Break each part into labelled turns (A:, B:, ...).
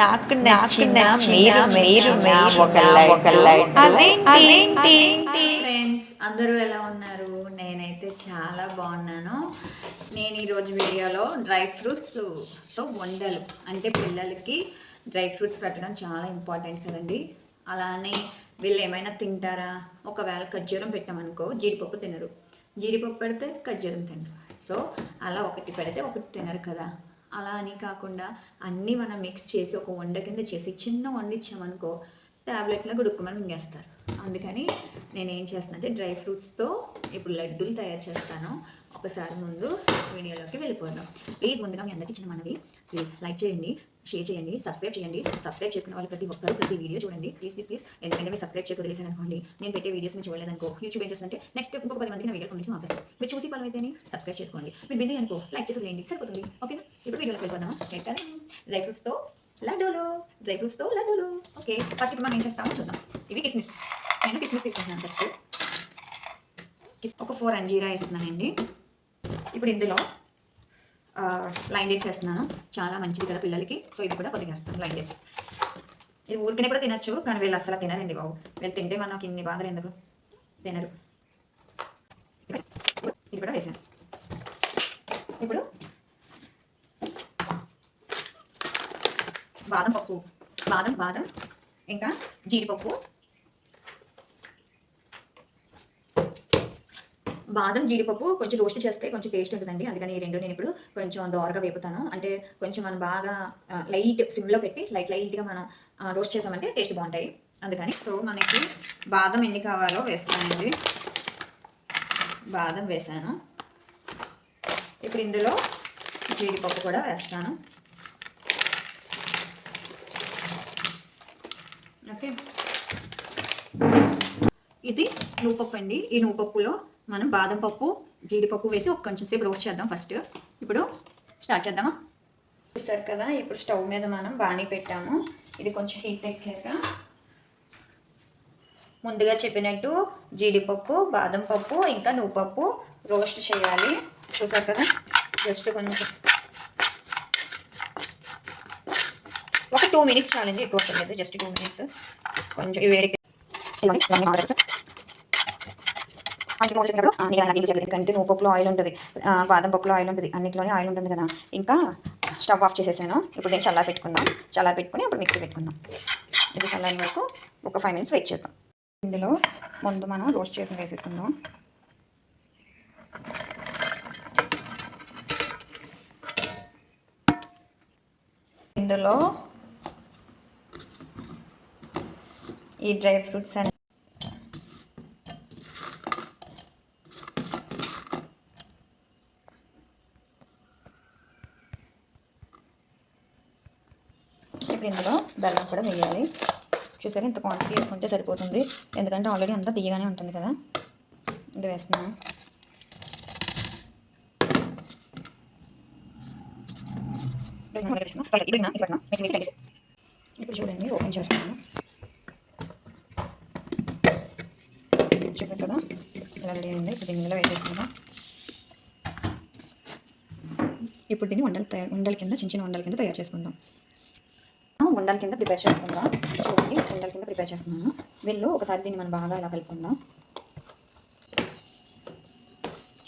A: నాకు నచ్చిన మీరు మీరు ఒక ఒక అదేంటి?
B: ఫ్రెండ్స్ అందరూ ఎలా ఉన్నారు? నేనైతే చాలా బాగున్నాను. నేను ఈరోజు వీడియోలో డ్రై ఫ్రూట్స్తో వండలు అంటే పిల్లలకి డ్రై ఫ్రూట్స్ పెట్టడం చాలా ఇంపార్టెంట్ కదండి. అలానే వీళ్ళు ఏమైనా తింటారా? ఒకవేళ ఖర్జూరం పెట్టామనుకో జీడిపప్పు తినరు. జీడిపప్పు పెడితే ఖర్జూరం తినరు. సో అలా ఒకటి పెడితే ఒకటి తినరు కదా. అలా అని కాకుండా అన్నీ మనం మిక్స్ చేసి ఒక వండ కింద చేసి చిన్న వండిచ్చామనుకో ఇచ్చామనుకో గుడుక్కుమని మింగేస్తారు. అందుకని నేను ఏం చేస్తానంటే డ్రై ఫ్రూట్స్తో ఇప్పుడు లడ్డూలు తయారు చేస్తాను. ఒకసారి ముందు వీడియోలోకి వెళ్ళిపోదాం. ప్లీజ్ ముందుగా మీ అందరికీ ఇచ్చిన మనవి ప్లీజ్ లైక్ చేయండి షేర్ చేయండి సబ్స్క్రైబ్ చేయండి. సబ్స్క్రైబ్ చేసుకున్న వాళ్ళు ప్రతి ఒక్కరు ప్రతి వీడియో చూడండి. Please please please. ఎందుకంటే మీరు సబ్స్క్రైబ్ చేసి వదిలేసాను అనుకోండి నేను పెట్టే వీడియోస్ మీరు చూడలేదనుకో యూట్యూబ్ ఏం చేస్తుంటే నెక్స్ట్ ఇంకొక పది మందికి నా వీడియో పంపించి ఆపేస్తాను మీరు చూసి ఫాలో అయితేనే సబ్స్క్రైబ్ చేసుకోండి. మీరు బిజీ అనుకో లైక్ చేసి వదిలేయండి. సరిపోతుంది. ఓకేనా? ఇప్పుడు వీడియోలోకి వెళ్ళిపోదామా? ఎక్కడ డ్రై ఫ్రూట్స్తో లడ్డూలు. డ్రై ఫ్రూట్స్తో లడ్డూలు. ఓకే ఫస్ట్ ఇప్పుడు మనం ఏం చేస్తామో చూద్దాం. ఇవి కిస్మిస్. నేను కిస్మిస్ తీసుకుంటున్నాను ఫస్ట్ ఒక ఫోర్ అంజీరా వేస్తున్నానండి. ఇప్పుడు ఇందులో లైన్ డేట్స్ వేస్తున్నాను. చాలా మంచిది కదా పిల్లలకి. సో ఇది కూడా కొద్దిగా వేస్తాను లైన్ డేట్స్ ఇది ఊరికనే కూడా తినచ్చు కానీ వీళ్ళు అసలు తినరండి బాబు. వీళ్ళు తింటే మనకి ఇన్ని బాధలు ఎందుకు? తినరు. ఇది కూడా వేసాను. ఇప్పుడు బాదం పప్పు. బాదం బాదం. ఇంకా జీడిపప్పు. బాదం జీడిపప్పు కొంచెం రోస్ట్ చేస్తే కొంచెం టేస్ట్ ఉంటుందండి. అందుకని ఈ రెండు నేను ఇప్పుడు కొంచెం దోరగా వేపుతాను. అంటే కొంచెం మనం బాగా లైట్ సిమ్లో పెట్టి లైట్ లైట్గా మనం రోస్ట్ చేసామంటే టేస్ట్ బాగుంటాయి. అందుకని సో మనకి బాదం ఎన్ని కావాలో వేస్తానండి. బాదం వేసాను. ఇప్పుడు ఇందులో జీడిపప్పు కూడా వేస్తాను. ఓకే. ఇది నువ్వుపప్పు అండి ఈ నువ్వుపప్పులో మనం బాదం పప్పు జీడిపప్పు వేసి ఒక కొంచెం సేపు రోస్ట్ చేద్దాం ఫస్ట్. ఇప్పుడు స్టార్ట్ చేద్దామా? చూసారు కదా ఇప్పుడు స్టవ్ మీద మనం బాణీ పెట్టాము. ఇది కొంచెం హీట్ ఎక్కాక ముందుగా చెప్పినట్టు జీడిపప్పు బాదం పప్పు ఇంకా నువ్వుపప్పు రోస్ట్ చేయాలి. చూసారు కదా? జస్ట్ కొంచెం ఒక టూ మినిట్స్ ఛాలెంజ్ ఎక్కువ లేదు జస్ట్ టూ మినిట్స్ కొంచెం ఈ వేడికి అంటే మూడు చెప్పినప్పుడు నేను అలాగే చెప్పలేదు ఎందుకంటే నువ్వు పప్పులో ఆయిల్ ఉంటుంది బాదం పప్పులో ఆయిల్ ఉంటుంది అన్నిటిలోనే ఆయిల్ ఉంటుంది కదా ఇంకా స్టవ్ ఆఫ్ చేసేసాను ఇప్పుడు నేను చల్లారి పెట్టుకుందాం చల్లారి పెట్టుకుని అప్పుడు మిక్సీ పెట్టుకుందాం ఇది చల్లారి వరకు ఒక ఫైవ్ మినిట్స్ వెయిట్ చేద్దాం ఇందులో ముందు మనం రోస్ట్ చేసి వేసేసుకుందాం ఇందులో ఈ డ్రై ఫ్రూట్స్ అన్ని ఇప్పుడు ఇందులో బెల్లం కూడా వేయాలి చూసారా ఇంత క్వాంటిటీ వేసుకుంటే సరిపోతుంది ఎందుకంటే ఆల్రెడీ అంతా తీయగానే ఉంటుంది కదా ఇది వేస్తున్నాను ఇప్పుడు చూడండి ఓపెన్ చేస్తాను చూసారు కదా? ఇలా రెడీ అయింది. ఇప్పుడు దీని ఇందులో వేసేస్తున్నాను ఇప్పుడు దీన్ని వండలు తయారు ఉండల కింద చిన్న చిన్న వండల కింద తయారు చేసుకుందాం. ఉండల కింద ప్రిపేర్ చేసుకుందాం. చూడండి ఉండల కింద ప్రిపేర్ చేస్తున్నాను వీళ్ళు ఒకసారి దీన్ని మనం బాగా ఇలా కలుపుకుందాం.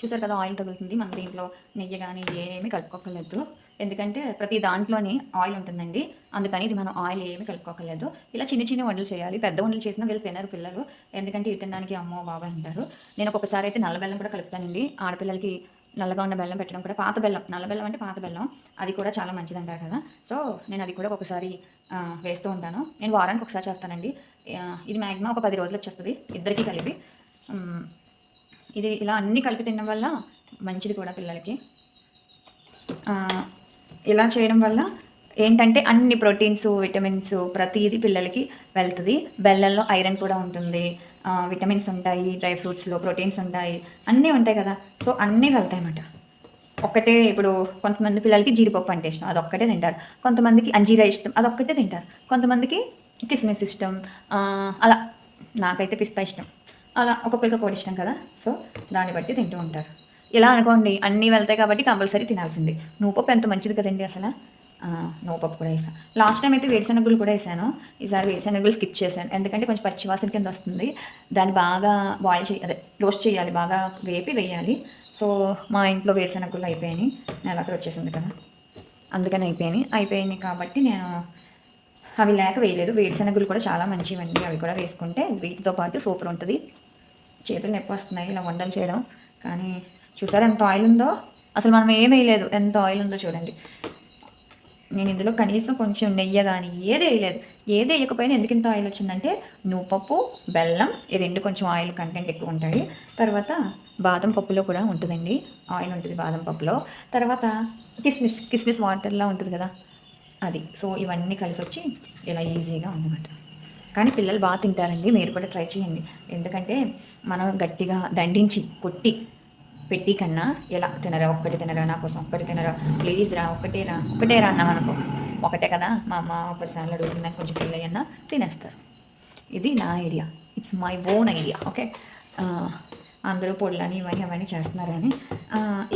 B: చూసారు కదా ఆయిల్ తగులుతుంది. మనం దీంట్లో నెయ్యి కానీ ఏమీ కలుపుకోకలేదు ఎందుకంటే ప్రతి దాంట్లోని ఆయిల్ ఉంటుందండి. అందుకని ఇది మనం ఆయిల్ ఏమీ కలుపుకోకలేదు ఇలా చిన్న చిన్న వంటలు చేయాలి. పెద్ద వంటలు చేసినా వీళ్ళు తినరు పిల్లలు. ఎందుకంటే ఇటు తినడానికి అమ్మో బాబాయ్ అంటారు నేను ఒకసారి అయితే నల్ల బెల్లం కూడా కలుపుతానండి. ఆడపిల్లలకి నల్లగా ఉన్న బెల్లం పెట్టడం కూడా పాత బెల్లం. నల్ల బెల్లం అంటే పాత బెల్లం. అది కూడా చాలా మంచిది అంటారు కదా. సో నేను అది కూడా ఒకసారి వేస్తూ ఉంటాను. నేను వారానికి ఒకసారి చేస్తానండి. ఇది మ్యాక్సిమం ఒక పది రోజులు వచ్చేస్తుంది. ఇద్దరికి కలిపి. ఇది ఇలా అన్నీ కలిపి తినడం వల్ల మంచిది కూడా పిల్లలకి. ఇలా చేయడం వల్ల ఏంటంటే అన్ని ప్రోటీన్స్ విటమిన్స్ ప్రతిదీ పిల్లలకి వెళ్తుంది. బెల్లంలో ఐరన్ కూడా ఉంటుంది. విటమిన్స్ ఉంటాయి డ్రై ఫ్రూట్స్లో ప్రోటీన్స్ ఉంటాయి. అన్నీ ఉంటాయి కదా. సో అన్నీ వెళ్తాయి అన్నమాట. ఒక్కటే ఇప్పుడు కొంతమంది పిల్లలకి జీడిపప్పు అంటే ఇష్టం. అదొక్కటే తింటారు. కొంతమందికి అంజీరా ఇష్టం. అదొక్కటే తింటారు. కొంతమందికి కిస్మిస్ ఇష్టం. అలా నాకైతే పిస్తా ఇష్టం. అలా ఒక్కొక్కరికి ఒక్కొక్కటి ఇష్టం కదా. సో దాన్ని బట్టి తింటూ ఉంటారు. ఇలా అనుకోండి అన్నీ వెళ్తాయి కాబట్టి కంపల్సరీ తినాల్సింది. నూపప్పు ఎంత మంచిది కదండి అసలు? నూపప్పు కూడా వేసాను లాస్ట్ టైం అయితే వేరుశనగలు కూడా వేసాను. ఈసారి వేరుశనగలు స్కిప్ చేశాను. ఎందుకంటే కొంచెం పచ్చివాసన కింద వస్తుంది. దాన్ని బాగా బాయిల్ చేయాలి అదే రోస్ట్ చేయాలి. బాగా వేపి వేయాలి. సో మా ఇంట్లో వేరుశనగలు అయిపోయాయి. నెలకి వచ్చేసింది కదా. అందుకని అయిపోయాయి. అయిపోయినాయి కాబట్టి నేను అవి లేక వేయలేదు. వేరుశనగలు కూడా చాలా మంచివండి. అవి కూడా వేసుకుంటే వీటితో పాటు సూపర్ ఉంటుంది. చేతులు నొప్పి వస్తున్నాయి. ఇలా వంటలు చేయడం. కానీ చూసారా ఎంత ఆయిల్ ఉందో? అసలు మనం ఏం వేయలేదు. ఎంత ఆయిల్ ఉందో చూడండి. నేను ఇందులో కనీసం కొంచెం నెయ్యి కానీ ఏది వేయలేదు. ఏది వేయకపోయినా ఎందుకు ఇంత ఆయిల్ వచ్చిందంటే నువ్వుపప్పు బెల్లం ఈ రెండు కొంచెం ఆయిల్ కంటెంట్ ఎక్కువ ఉంటాయి. తర్వాత బాదం పప్పులో కూడా ఉంటుందండి. ఆయిల్ ఉంటుంది బాదం పప్పులో. తర్వాత కిస్మిస్ కిస్మిస్ వాటర్లా ఉంటుంది కదా? అది. సో ఇవన్నీ కలిసి వచ్చి ఇలా ఈజీగా ఉందన్నమాట. కానీ పిల్లలు బాగా తింటారండి. మీరు కూడా ట్రై చేయండి. ఎందుకంటే మనం గట్టిగా దండించి కొట్టి పెట్టి కన్నా ఎలా? తినరా? ఒక్కటి తినరా నా కోసం? ఒక్కటి తినరా? ప్లీజ్ రా ఒకటే రా. ఒకటే రా అన్నాం అనుకో. ఒకటే కదా? మా అమ్మ ఒకసారి అడుగుతుందని కొంచెం ఫీల్ అయ్యన్నా తినేస్తారు. ఇది నా idea it's my own idea okay అందరూ పొడులని ఇవన్నీ అవన్నీ చేస్తున్నారు కానీ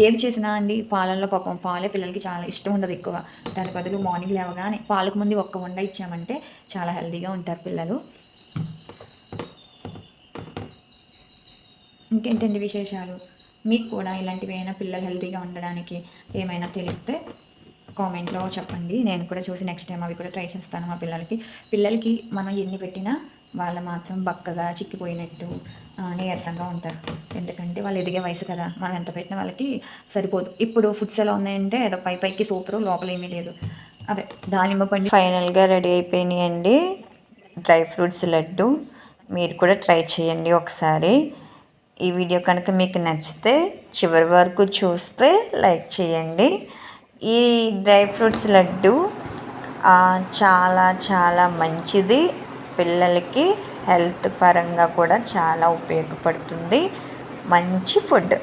B: ఏది చేసినా అండి పాలల్లో పాపం పాలే పిల్లలకి చాలా ఇష్టం ఉండదు ఎక్కువ. దాని బదులు మార్నింగ్ లేవగానే పాలకు ముందు ఒక్క వండ ఇచ్చామంటే చాలా హెల్తీగా ఉంటారు పిల్లలు. ఇంకేంటండి విశేషాలు? మీకు కూడా ఇలాంటివి అయినా పిల్లలు హెల్తీగా ఉండడానికి ఏమైనా తెలిస్తే కామెంట్లో చెప్పండి. నేను కూడా చూసి నెక్స్ట్ టైం అవి కూడా ట్రై చేస్తాను మా పిల్లలకి. పిల్లలకి మనం ఎన్ని పెట్టినా వాళ్ళు మాత్రం బక్కగా చిక్కిపోయినట్టు నీరసంగా ఉంటారు. ఎందుకంటే వాళ్ళు ఎదిగే వయసు కదా మనం ఎంత పెట్టినా వాళ్ళకి సరిపోదు. ఇప్పుడు ఫుడ్స్ ఎలా ఉన్నాయంటే ఏదో పై పైకి సూపరు లోపల ఏమీ లేదు. అదే దానిమ్మ పండు.
A: ఫైనల్గా రెడీ అయిపోయినాయండి. Dry fruits laddu. మీరు కూడా ట్రై చేయండి ఒకసారి. ఈ వీడియో కనుక మీకు నచ్చితే చివరి వరకు చూస్తే లైక్ చేయండి. ఈ డ్రై ఫ్రూట్స్ లడ్డు చాలా చాలా మంచిది. పిల్లలకి హెల్త్ పరంగా కూడా చాలా ఉపయోగపడుతుంది. మంచి ఫుడ్.